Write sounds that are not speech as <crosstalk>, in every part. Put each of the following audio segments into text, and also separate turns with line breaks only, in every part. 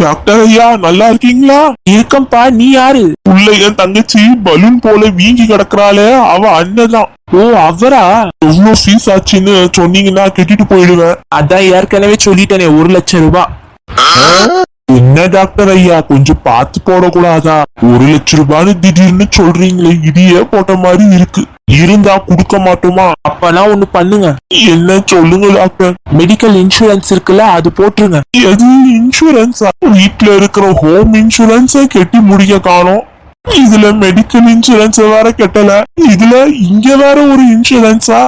Doctor ஐயா நல்லா இருக்கீங்களா?
இருக்கம்பா நீ யாரு?
உள்ள என் தங்கச்சி பலூன் போல வீங்கி கிடக்குறாளே அவ அண்ணதான்
ஓ அவரா?
எவ்வளவு ஃபீஸ் ஆச்சுன்னு சொன்னீங்கன்னா கெட்டிட்டு போயிடுவேன்.
அதான் ஏற்கனவே சொல்லிட்டேனே ஒரு லட்சம் ரூபாய்
என்ன டாக்டர் ஐயா கொஞ்சம் பார்த்து போடக்கூடாதா? ஒரு லட்சம் ரூபான்னு திடீர்னு சொல்றீங்களே இடியே போட்ட மாதிரி இருக்கு. இருந்தா கொடுக்க மாட்டோமா?
அப்பனா ஒண்ணு பண்ணுங்க.
என்ன சொல்லுங்க டாக்டர்?
மெடிக்கல் இன்சூரன்ஸ் இருக்குல்ல அது போட்டுருங்க.
எது இன்சூரன்ஸா வீட்ல இருக்கிற ஹோம் இன்சூரன்ஸ கெட்டி முடிக்க காணோம். இதுல மெடிக்கல் இன்சூரன்ஸ் வேற கெட்டல. இதுல இங்க வேற ஒரு இன்சூரன்ஸா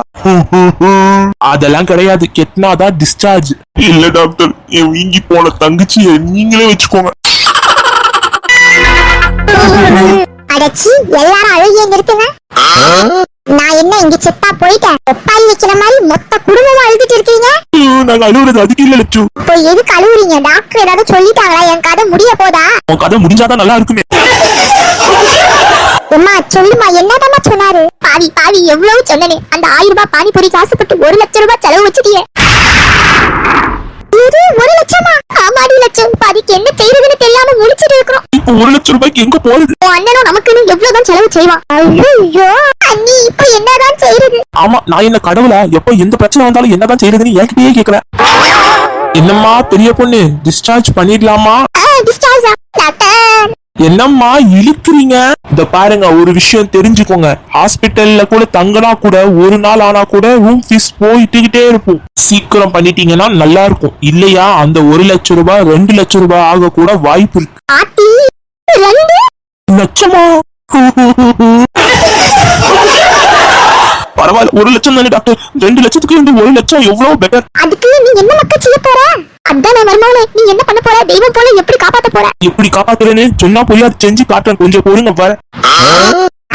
அதெல்லாம் கிடையாது. கெட்னாதான் டிஸ்சார்ஜ்
இல்ல டாக்டர் என் வீங்கி போன தங்கச்சிய நீங்களே வச்சுக்கோங்க.
அடச்சி எல்லாரும் அழுகிய நிறுத்துங்க. நான் என்ன இங்க செத்தா போயிட்டேன்? ஒப்பாரி வைக்கிற மாதிரி மொத்த குடும்பமா அழுதுட்டு இருக்கீங்க?
நாங்க அழுகுறது அதுக்கு இல்ல லட்சு.
இப்போ எதுக்கு அழுவுறீங்க? டாக்டர் ஏதாவது சொல்லிட்டாங்களா? என் கதை முடிய போதா?
உன் கதை முடிஞ்சாதான் நல்லா இருக்குமே.
அம்மா சொல்லுமா என்னதாம்மா சொன்னாரு? பாவி பாவி எவ்வளவு சொன்னனே. அந்த ஆயிரம் ரூபாய் பானிபூரி காசுப்பட்டு ஒரு லட்சம் ரூபாய் செலவு வச்சிட்டியே. ஒரு லட்சமா? ஆமாடி லட்சம் பாதிக்கு என்ன செய்யறதுன்னு தெரியாம முழிச்சிட்டு இருக்கிறோம்.
இப்போ ஒரு லட்சம் ரூபாய்க்கு எங்க
உன் அண்ணனும் நமக்குன்னு எவ்வளவுதான் செலவு செய்வான். ஐயோ அண்ணி இப்ப என்னதான் செய்யறது
ஆமா நான் என்ன கடவுளா? எப்போ எந்த பிரச்சனை வந்தாலும் என்னதான் செய்யறதுன்னு என்கிட்டயே கேக்குறேன் என்னம்மா பெரிய பொண்ணு டிஸ்சார்ஜ் பண்ணிடலாமா?
டிஸ்சார்ஜா டாக்டர்
என்னம்மா இழுக்கிறீங்க? இந்த பாருங்க ஒரு விஷயம் தெரிஞ்சுக்கோங்க. ஹாஸ்பிட்டல்ல கூட தங்கினா கூட ஒரு நாள் ஆனா கூட ரூம் ஃபீஸ் போயிட்டுக்கிட்டே இருக்கும். சீக்கிரம் பண்ணிட்டீங்கன்னா நல்லா இருக்கும். இல்லையா அந்த ஒரு லட்சம் ரூபாய் ரெண்டு லட்சம் ரூபாய் ஆக கூட வாய்ப்பு இருக்கு.
ரெண்டு
லட்சமா? பரவாயில்ல ஒரு லட்சம் தானே டாக்டர். ரெண்டு லட்சத்துக்கு இந்த ஒரு லட்சம் எவ்வளவு பெட்டர்
அதுக்கு நீ என்ன மக்கள் செய்ய போற? அதான் மருமகளே நீ என்ன பண்ண போற? தெய்வம் போல எப்படி காப்பாத்த போற?
எப்படி காப்பாத்துறேன்னு சொன்னா போய் அது செஞ்சு காட்டுறேன். கொஞ்சம் பொறுங்க பாரு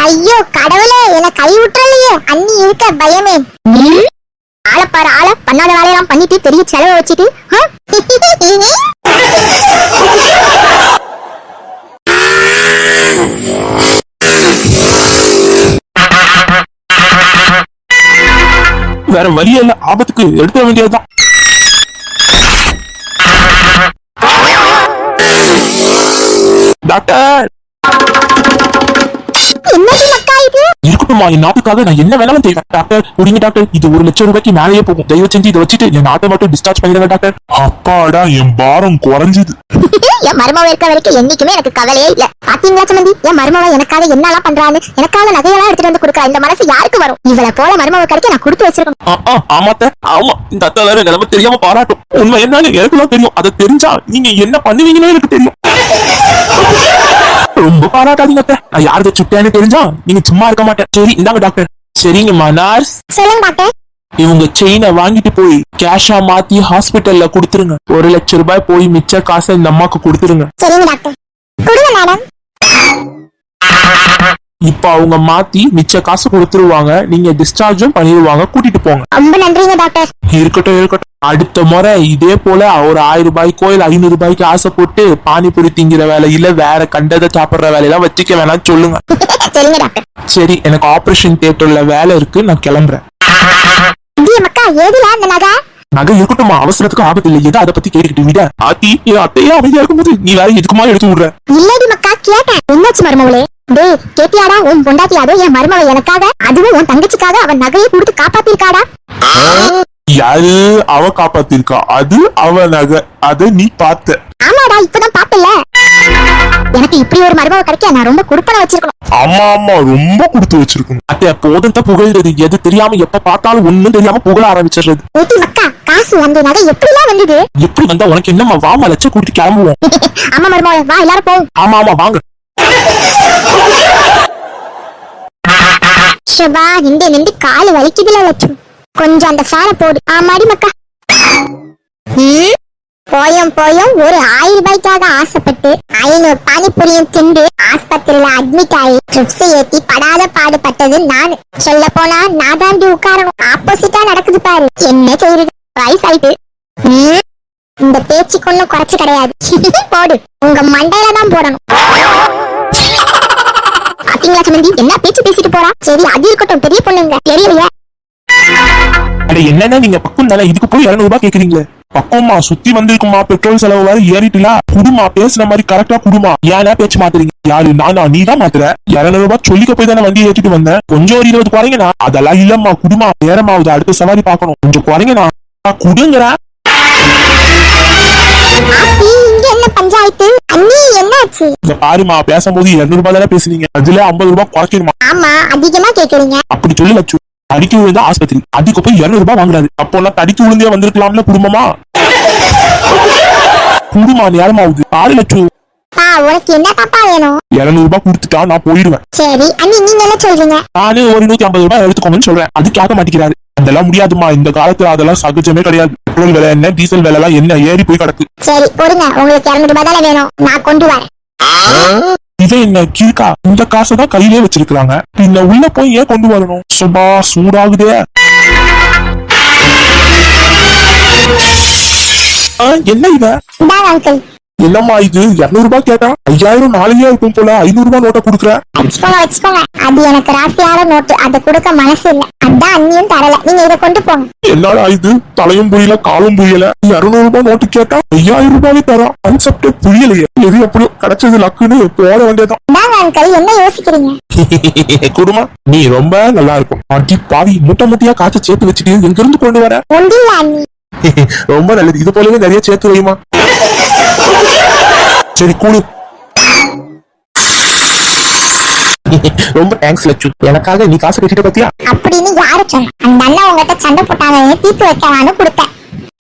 ஐயோ கடவுளே என்ன கை விட்டுறலையே. அண்ணி இருக்க பயமே. ஆள பாரு ஆள பண்ணாத வேலையெல்லாம் பண்ணிட்டு பெரிய செலவை வச்சுட்டு <laughs>
வேற வழி இல்ல. ஆபத்துக்கு எடுத்துட வேண்டியதுதான். டாக்டர்!
என்ன
இருக்கட்டும்மா என் நாட்டுக்காக நான் என்ன வேணாலும் செய்வேன் டாக்டர் குடிங்க டாக்டர் இது ஒரு லட்சம் ரூபாய்க்கு மேலேயே போகும். தயவு செஞ்சு இதை வச்சுட்டு என் நாட்டை மட்டும் டிஸ்சார்ஜ் பண்ணிடுங்க டாக்டர்
அப்பாடா என் பாரம் குறைஞ்சது. <laughs>
என் மருமவ இருக்க வரைக்கும் என்னைக்குமே எனக்கு கவலையே இல்ல. பாத்தீங்களா சம்பந்தி என் மருமவ எனக்காக என்னெல்லாம் பண்றான்னு எனக்காக நகையெல்லாம் எடுத்துட்டு வந்து கொடுக்குறா. இந்த மனசு யாருக்கு வரும்? இவளை போல மருமவ கிடைக்க நான் கொடுத்து
ஆ, ஆமாத்த ஆமா இந்த அத்தை வேற நிலைமை தெரியாம பாராட்டும். உண்மை என்னன்னு எனக்கு தான் தெரியும். அதை தெரிஞ்சா நீங்க என்ன பண்ணுவீங்கன்னு எனக்கு தெரியும். ரொம்ப பாராட்டாதீங்க அத்தை நான் யாருக்கு சுட்டேன்னு தெரிஞ்சா நீங்க சும்மா இருக்க மாட்டேன். சரி இந்தாங்க டாக்டர் சரிங்கம்மா நர்ஸ்
சொல்லுங்க டாக்டர்
இவங்க செயினை வாங்கிட்டு போய் கேஷா மாத்தி ஹாஸ்பிட்டல்ல கொடுத்துருங்க. ஒரு லட்சம் ரூபாய் போய் மிச்ச காசை இந்த அம்மாக்கு கொடுத்துருங்க.
சரிங்க டாக்டர் கொடுங்க மேடம்
இப்ப அவங்க மாத்தி மிச்ச காசு கொடுத்துருவாங்க. நீங்க டிஸ்சார்ஜும் பண்ணிடுவாங்க. கூட்டிட்டு போங்க.
ரொம்ப நன்றிங்க டாக்டர்
இருக்கட்டும் இருக்கட்டும். அடுத்த முறை இதே போல ஒரு ஆயிரம் ரூபாய்க்கோ இல்ல ஐநூறு ரூபாய்க்கு ஆசைப்பட்டு பானிபூரி திங்கிற வேலையில வேற கண்டதை சாப்பிடுற வேலையெல்லாம் வச்சுக்க வேணாம் சொல்லுங்க. <laughs>
சரிங்க டாக்டர்
சரி எனக்கு ஆபரேஷன் தியேட்டர்ல வேலை இருக்கு நான் கிளம்புறேன்.
மக்கா ஏதுல அந்த நகை?
நகை இருக்கட்டுமா அவசரத்துக்கு ஆபத்து இல்லை. எதை அதை பத்தி கேட்டுக்கிட்டு விட. ஆத்தி என் அத்தையே அமைதியா இருக்கும்போது நீ வேற எதுக்குமா எடுத்து விடுற?
இல்லடி மக்கா கேட்டேன். என்னாச்சு மருமவளே டேய் கேட்டியாடா உன் பொண்டாட்டி அதுவும் என் மருமவ எனக்காக அதுவும் உன் தங்கச்சிக்காக அவன் நகையை கொடுத்து காப்பாத்திருக்காடா?
யாரு அவ காப்பாத்திருக்கா? அது அவ நகை அத நீ பார்த்த.
ஆமாடா இப்பதான் பார்த்தல எனக்கு இப்படி ஒரு மருமவ கிடைக்க நான் ரொம்ப குடுப்பனை வச்சிருக்கணும்.
ஆமா ஆமா ரொம்ப கொடுத்து வச்சிருக்கணும்.
அத்தை போதும் தான் புகழ்றது எது தெரியாம எப்ப பார்த்தாலும் ஒண்ணும் தெரியாம புகழ ஆரம்பிச்சிடுறது.
ஏத்தி மக்கா காசு அந்த நகை எப்படிலாம் வந்தது?
எப்படி வந்தா உனக்கு என்னம்மா? வாமா லட்சம் கொடுத்து கிளம்புவோம். <laughs>
ஆமா மருமவளே வா எல்லாரும் போவோம்
ஆமா ஆமா வாங்க.
ஷபா நின்று நின்று காலு வலிக்குதுல லட்சம் கொஞ்சம் அந்த ஃபேனை போடு. ஆமாடி மக்கா. போயும் போயும் ஒரு ஆயிரம் ரூபாய்க்காக ஆசைப்பட்டு ஐநூறு பானிபூரியும் திண்டு ஆஸ்பத்திரியில அட்மிட் ஆகி ட்ரிப்ஸ் ஏத்தி படாத பாடுபட்டது நானு. சொல்ல போனா நான் தாண்டி உட்காரணும். ஆப்போசிட்டா நடக்குது பாரு. என்ன செய்யுது வயசு ஆயிட்டு ம், இந்த பேச்சுக்கு ஒண்ணும் குறைச்சு கிடையாது. <laughs> போடு. உங்க மண்டையில தான் போடணும். சமந்தி என்ன பேச்சு பேசிட்டு போறா. சரி அது இருக்கட்டும் பெரிய பொண்ணுங்க. தெரியலையே.
அட என்னன்னா நீங்க பக்கம் தானே? இதுக்கு போய் இருநூறு ரூபாய் கேக்குறீங்களே. பக்கமா சுத்தி வந்திருக்குமா பெட்ரோல் செலவு வேற ஏறிட்டுல? குடுமா பேசுன மாதிரி கரெக்டா குடுமா. ஏன்னா பேச்சு மாத்துறீங்க. யாரு நானா நீ தான் மாத்துற? இருநூறு ரூபாய் சொல்லிக்க போய் தானே வண்டியை ஏற்றிட்டு வந்தேன் கொஞ்சம் ஒரு இருபது குறைங்கண்ணா. அதெல்லாம் இல்லம்மா குடுமா. நேரமாவுது அடுத்த சவாரி பார்க்கணும். கொஞ்சம் குறைங்கண்ணா. நான்
பஞ்சாயத்து? அண்ணி என்னாச்சு?
இந்த பாருமா பேசும்போது இருநூறு ரூபாய் தானே பேசுனீங்க அதுல ஐம்பது ரூபாய் குறைக்கணுமா?
ஆமா அதிகமா கேக்குறீங்க.
அப்படி சொல்லி லட்சு. தடிக்கு விழுந்தா ஆஸ்பத்திரி. அதுக்கு போய் இருநூறு ரூபாய் வாங்குறாரு. அப்போ நான் தடிக்கு விழுந்தே வந்திருக்கலாம்ல குடும்பமா? குடுமா நேரமாவுது ஆறு லட்சம்
உனக்கு என்ன பாப்பா வேணும்?
இருநூறு ரூபாய் கொடுத்துட்டா நான் போயிடுவேன்.
சரி அண்ணி நீங்க என்ன சொல்றீங்க?
நானு ஒரு நூத்தி ஐம்பது ரூபாய் எடுத்துக்கோங்கன்னு சொல்றேன். அது கேட்க மாட்டேங்கிறாரு அதெல்லாம் முடியாதுமா இந்த காலத்துல அதெல்லாம் சகஜமே கிடையாது. பெட்ரோல் விலை என்ன டீசல் விலை எல்லாம் என்ன? ஏறி போய் கிடக்கு.
சரி பொறுங்க உங்களுக்கு இருநூறு ரூபாய் வேணும். நான் கொண்டு வரேன்.
இதை என்ன கீழ்கா இந்த காசை தான் கையிலே வச்சிருக்காங்க பின்ன உள்ள போய் ஏன் கொண்டு வரணும்? சுபா சூடாகுதே. என்ன இவ?
அங்கிள்
என்னம்மா இது? இருநூறு ரூபாய் கேட்டா ஐயாயிரம் நாளையே இருக்கும் போல. ஐநூறு ரூபாய் நோட்டை கொடுக்குற?
வச்சுக்கோங்க வச்சுக்கோங்க அது எனக்கு ராசியான நோட்டு. அதை கொடுக்க மனசு இல்ல. அதான் அண்ணியும் தரல. நீங்க இதை கொண்டு போங்க.
என்னடா இது? தலையும் புரியல காலும் புரியல. இருநூறு ரூபாய் நோட்டு கேட்டா ஐயாயிரம் ரூபாயே தரா. கான்செப்டே புரியலையே. எது எப்படியோ கிடைச்சது லக்குன்னு போட வேண்டியதான்
என்ன யோசிக்கிறீங்க? <laughs>
குடுமா நீ ரொம்ப நல்லா இருக்கும். அடி பாவி முட்டை முட்டையா காய்ச்சி சேர்த்து வச்சுட்டு எங்க இருந்து கொண்டு வர? <laughs> ரொம்ப நல்லது. இது போலவே நிறைய சேர்த்து வைமா. சரி கூடு. ரொம்ப தேங்க்ஸ் லட்சு. எனக்காக நீ காசு கட்டிட்ட பத்தியா?
அப்படின்னு யாரு சொன்னா அந்த அண்ணன் உங்ககிட்ட சண்டை போட்டாங்கன்னு தீர்த்து வைக்கலான்னு கொடுத்தேன்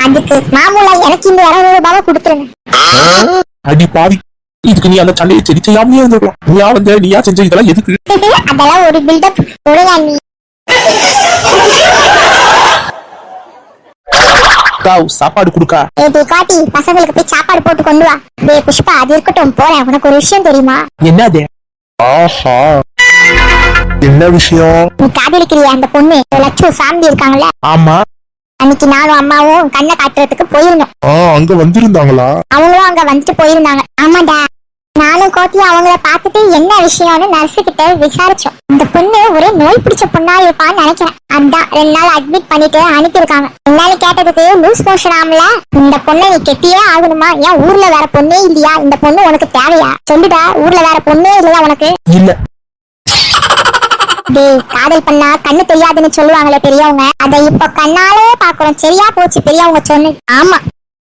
அதுக்கு மாமூலா எனக்கு இந்த இருநூறு ரூபாவை கொடுத்துருங்க.
அடி பாவி. இதுக்கு நீ அந்த சண்டையை சரி செய்யாமலே இருந்திருக்கலாம். நீயா வந்த நீயா செஞ்ச இதெல்லாம் எதுக்கு? <laughs>
அதெல்லாம் ஒரு பில்டப் கொடுங்க அண்ணி
காவ் சாப்பாடு கொடுக்கா.
ஏடி காட்டி பசங்களுக்கு போய் சாப்பாடு போட்டு கொண்டு வா. டேய் புஷ்பா அது இருக்கட்டும் போறேன். உனக்கு ஒரு விஷயம் தெரியுமா?
என்னது? ஆஹா. என்ன விஷயம்?
நீ காதலிக்கிறிய அந்த பொண்ணு? லட்சு ஃபேமிலி இருக்காங்கல்ல?
ஆமா.
அன்னைக்கு நானும் அம்மாவும் கண்ணை காட்டுறதுக்கு போயிருந்தோம்.
ஆ அங்க வந்திருந்தாங்களா?
அவங்களும் அங்க வந்துட்டு போயிருந்தாங்க. ஆமாடா நானும் கோத்தி அவங்கள பார்த்துட்டு என்ன விஷயம்னு நர்ஸு கிட்ட விசாரிச்சோம். இந்த பொண்ணு ஒரே நோய் பிடிச்ச பொண்ணா இருப்பான்னு நினைக்கிறேன். அதான் ரெண்டு நாள் அட்மிட் பண்ணிட்டு அனுப்பியிருக்காங்க. என்னன்னு கேட்டதுக்கு லூஸ் மோஷன் ஆமல இந்த பொண்ணை நீ கெட்டியே ஆகணுமா? ஏன் ஊர்ல வேற பொண்ணே இல்லையா? இந்த பொண்ணு உனக்கு தேவையா? சொல்லுடா ஊர்ல வேற பொண்ணே இல்லையா உனக்கு?
இல்ல.
டேய் காதல் பண்ணா கண்ணு தெரியாதுன்னு சொல்லுவாங்களே பெரியவங்க. அதை இப்ப கண்ணாலே பாக்குறோம் சரியா போச்சு பெரியவங்க சொன்னு ஆமா.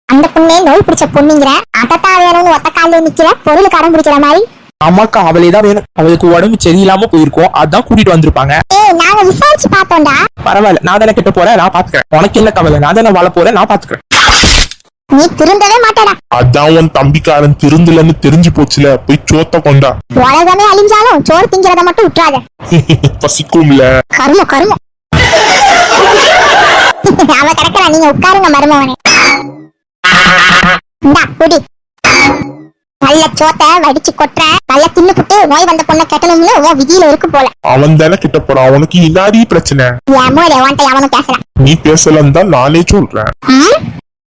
அந்த பொண்ணே நோய் பிடிச்ச பொண்ணுங்கிற அதத்தான் வேணும்னு ஒத்த காலில் நிக்கிற பொருள் கடன் பிடிக்கிற மாதிரி.
அம்மாக்கா அவளே தான் வேணும். அவளுக்கு உடம்பு சரியில்லாம போயிருக்கோம். அதான் கூட்டிட்டு வந்திருப்பாங்க.
ஏய் நாங்க விசாரிச்சு பார்த்தோம்டா.
பரவாயில்ல நான் தானே கிட்ட போறேன் நான் பாத்துக்கிறேன். உனக்கு என்ன கவலை? நான் தானே வாழ போறேன் நான் பாத்துக்கிறேன்.
நீ திருந்தவே மாட்டடா.
அதான் உன் தம்பிக்காரன் திருந்தலன்னு தெரிஞ்சு போச்சுல போய் சோத்த கொண்டா.
உலகமே அழிஞ்சாலும் சோறு திங்கிறத மட்டும் விட்டுறாத. <laughs>
பசிக்கும்ல.
கரும கரும. <laughs> அவ கிடக்குறா நீங்க உட்காருங்க மருமவனே. குடி. நல்ல சோத்தை வடிச்சு கொட்டுற நல்ல தின்னு புட்டு நோய் வந்த பொண்ணை கெட்டணும்னு உன் விதியில இருக்கு போல.
அவன் தானே கிட்ட போறான் அவனுக்கு இன்னாடி பிரச்சனை.
உன்ட்ட அவனும் பேசலாம்
நீ பேசலன்னு தான் நானே சொல்றேன்?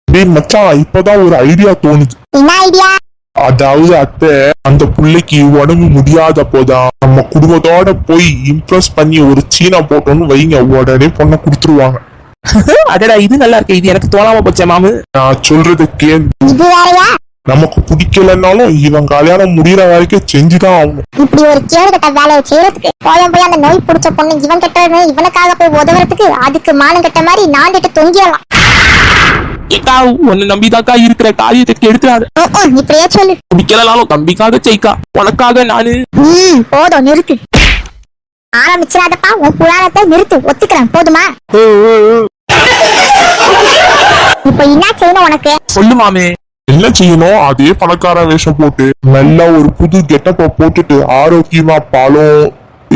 டேய் மச்சான் இப்பதான் ஒரு ஐடியா தோணுது.
என்ன ஐடியா
அதாவது அத்தை அந்த புள்ளைக்கு உடம்பு முடியாத போதான் நம்ம குடும்பத்தோட போய் இம்ப்ரெஸ் பண்ணி ஒரு சீனா போட்டோம்னு வைங்க உடனே பொண்ணை கொடுத்துருவாங்க. <laughs>
அடடா இது நல்லா இருக்கு. இது எனக்கு தோணாம போச்சே மாமு.
நான் சொல்றத கேள்.
இது வேறயா?
நமக்கு பிடிக்கலன்னாலும் இவன் கல்யாணம் முடியற வரைக்கும் செஞ்சுதான் ஆகணும்.
இப்படி ஒரு கேடு கட்ட வேலையை செய்யறதுக்கு போயும் போய் அந்த நோய் பிடிச்ச பொண்ணு இவன் கெட்டது இவனுக்காக போய் உதவுறதுக்கு அதுக்கு மானம் கட்ட மாதிரி நாண்டுட்டு தொங்கிடலாம்.
ஏக்கா உன்னை நம்பிதாக்கா இருக்கிற காரியத்தை
ம், இப்படியே சொல்லு.
பிடிக்கலனாலும் தம்பிக்காக ஜெயிக்கா. உனக்காக நானு
போதும் நிறுத்து. ஆரம்பிச்சிடாதப்பா உன் புராணத்தை நிறுத்து ஒத்துக்கிறேன். போதுமா? இப்ப என்ன செய்யணும் உனக்கு?
சொல்லு மாமே.
என்ன செய்யணும்? அதே பணக்கார வேஷம் போட்டு நல்லா ஒரு புது கெட்டப்ப போட்டுட்டு ஆரோக்கியமா பழம்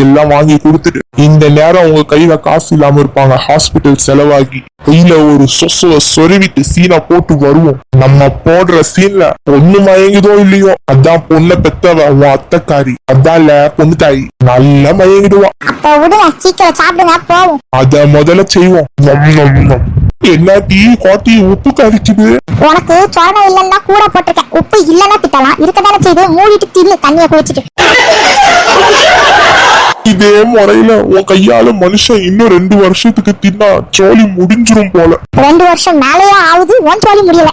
எல்லாம் வாங்கி கொடுத்துட்டு இந்த நேரம் உங்க கையில காசு இல்லாம இருப்பாங்க. ஹாஸ்பிட்டல் செலவாகி கையில ஒரு சொச சொருவிட்டு சீனை போட்டு வருவோம். நம்ம போடுற சீன்ல பொண்ணு மயங்குதோ இல்லையோ அதான் பொண்ணை பெத்தவ உன் அத்தைக்காரி. அதான்ல பொண்ணு தாய் நல்லா மயங்கிடுவா.
அப்ப விடுங்க சீக்கிரம் சாப்பிடுங்க போவோம்.
அத முதல்ல செய்வோம். என்ன டீ காட்டி உப்பு கறிக்குது
உனக்கு சொரணம் இல்லைன்னா கூட போட்டிருக்கேன். உப்பு இல்லைன்னா திட்டலாம். இருக்கதானே செய்து மூடிட்டு தின்னு தண்ணியை குடிச்சிட்டு.
இதே முறையில உன் கையால மனுஷன் இன்னும் ரெண்டு வருஷத்துக்கு தின்னா ஜோலி முடிஞ்சிரும் போல.
ரெண்டு வருஷம் மேலேயே ஆகுது உன் சோழி முடியல.